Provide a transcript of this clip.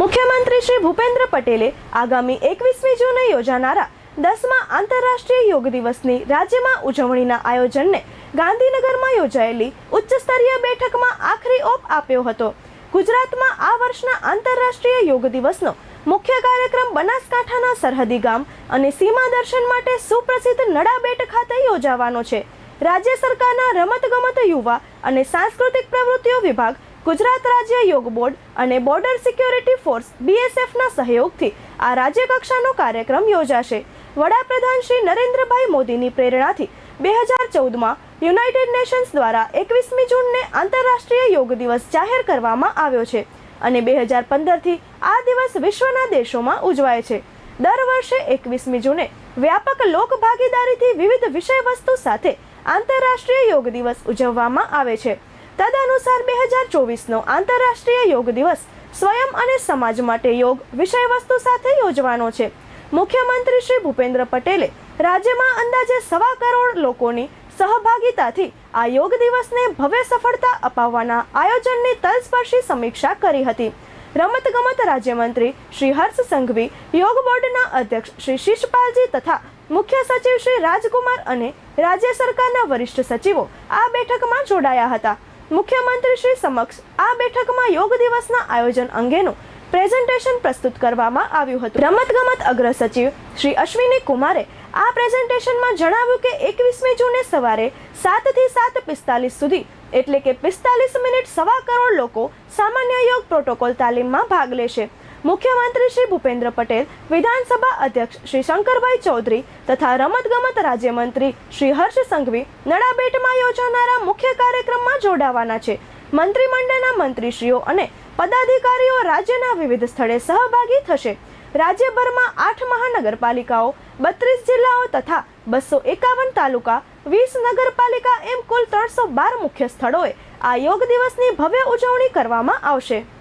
મુખ્યમંત્રી શ્રી ભૂપેન્દ્ર પટેલે આગામી એકવીસમી જૂને યોજાનારા દસમા આંતરરાષ્ટ્રીય યોગ દિવસની રાજ્યમાં ઉજવણીના આયોજનને ગાંધીનગરમાં યોજાયેલી ઉચ્ચ સ્તરીય બેઠકમાં આખરી ઓપ આપ્યો હતો. ગુજરાતમાં આ વર્ષના આંતરરાષ્ટ્રીય યોગ દિવસનો મુખ્ય કાર્યક્રમ બનાસકાંઠાના સરહદી ગામ અને સીમા દર્શન માટે સુપ્રસિદ્ધ નડાબેટ ખાતે યોજાવાનો છે. રાજ્ય સરકારના રમતગમત યુવા અને સાંસ્કૃતિક પ્રવૃત્તિઓ વિભાગ ગુજરાત રાજ્ય યોગ બોર્ડ અને બોર્ડર સિક્યોરિટી ફોર્સ બીએસએફના સહયોગથી આ રાજ્યકક્ષાનો કાર્યક્રમ યોજાશે. વડાપ્રધાન શ્રી નરેન્દ્રભાઈ મોદીની પ્રેરણાથી બે હજાર ચૌદમાં યુનાઇટેડ નેશન્સ દ્વારા એકવીસમી જૂનને આંતરરાષ્ટ્રીય યોગ દિવસ જાહેર કરવામાં આવ્યો છે અને બે હજાર પંદરથી આ દિવસ વિશ્વના દેશોમાં ઉજવાય છે. દર વર્ષે એકવીસમી જૂને વ્યાપક લોકભાગીદારીથી વિવિધ વિષય વસ્તુ સાથે આંતરરાષ્ટ્રીય યોગ દિવસ ઉજવવામાં આવે છે. તદનુસાર બે હજાર ચોવીસનો આંતરરાષ્ટ્રીય યોગ દિવસ સ્વયં અને સમાજ માટે યોગ વિષય વસ્તુ સાથે યોજવાનો છે. મુખ્યમંત્રી શ્રી ભૂપેન્દ્ર પટેલે રાજ્યમાં અંદાજે સવા કરોડ લોકોની સહભાગિતાથી આ યોગ દિવસને ભવ્ય સફળતા અપાવવાના આયોજનની તલસ્પર્શી સમીક્ષા કરી હતી. રમતગમત રાજ્યમંત્રી શ્રી હર્ષ સંઘવી, યોગ બોર્ડના અધ્યક્ષ શ્રી શિષપાલજી તથા મુખ્ય સચિવ શ્રી રાજકુમાર અને રાજ્ય સરકારના વરિષ્ઠ સચિવો આ બેઠકમાં જોડાયા હતા. મુખ્યમંત્રી શ્રી સમક્ષ આ બેઠકમાં યોગ દિવસના આયોજન અંગેનું પ્રેઝન્ટેશન પ્રસ્તુત કરવામાં આવ્યું હતું. રમતગમત અગ્ર સચિવ શ્રી અશ્વિની કુમારે આ પ્રેઝન્ટેશનમાં જણાવ્યું કે એકવીસમી જૂને સવારે સાતથી સાત પિસ્તાલીસ સુધી, એટલે કે પિસ્તાલીસ મિનિટ સવા કરોડ લોકો સામાન્ય યોગ પ્રોટોકોલ તાલીમમાં ભાગ લેશે. મુખ્યમંત્રી શ્રી ભૂપેન્દ્ર પટેલ, વિધાનસભા અધ્યક્ષ શ્રી શંકરભાઈ ચૌધરી તથા રમતગમત રાજ્યમંત્રી શ્રી હર્ષ સંઘવી નડાબેટમાં યોજાનારા મુખ્ય કાર્યક્રમમાં જોડાવાના છે. મંત્રીમંડળના મંત્રીશ્રીઓ અને પદાધિકારીઓ રાજ્યના વિવિધ સ્થળે સહભાગી થશે. રાજ્યભરમાં આઠ મહાનગરપાલિકાઓ, બત્રીસ જિલ્લાઓ તથા બસો એકાવન તાલુકા, વીસ નગરપાલિકા એમ કુલ ત્રણસો બાર મુખ્ય સ્થળોએ આ યોગ દિવસની ભવ્ય ઉજવણી કરવામાં આવશે.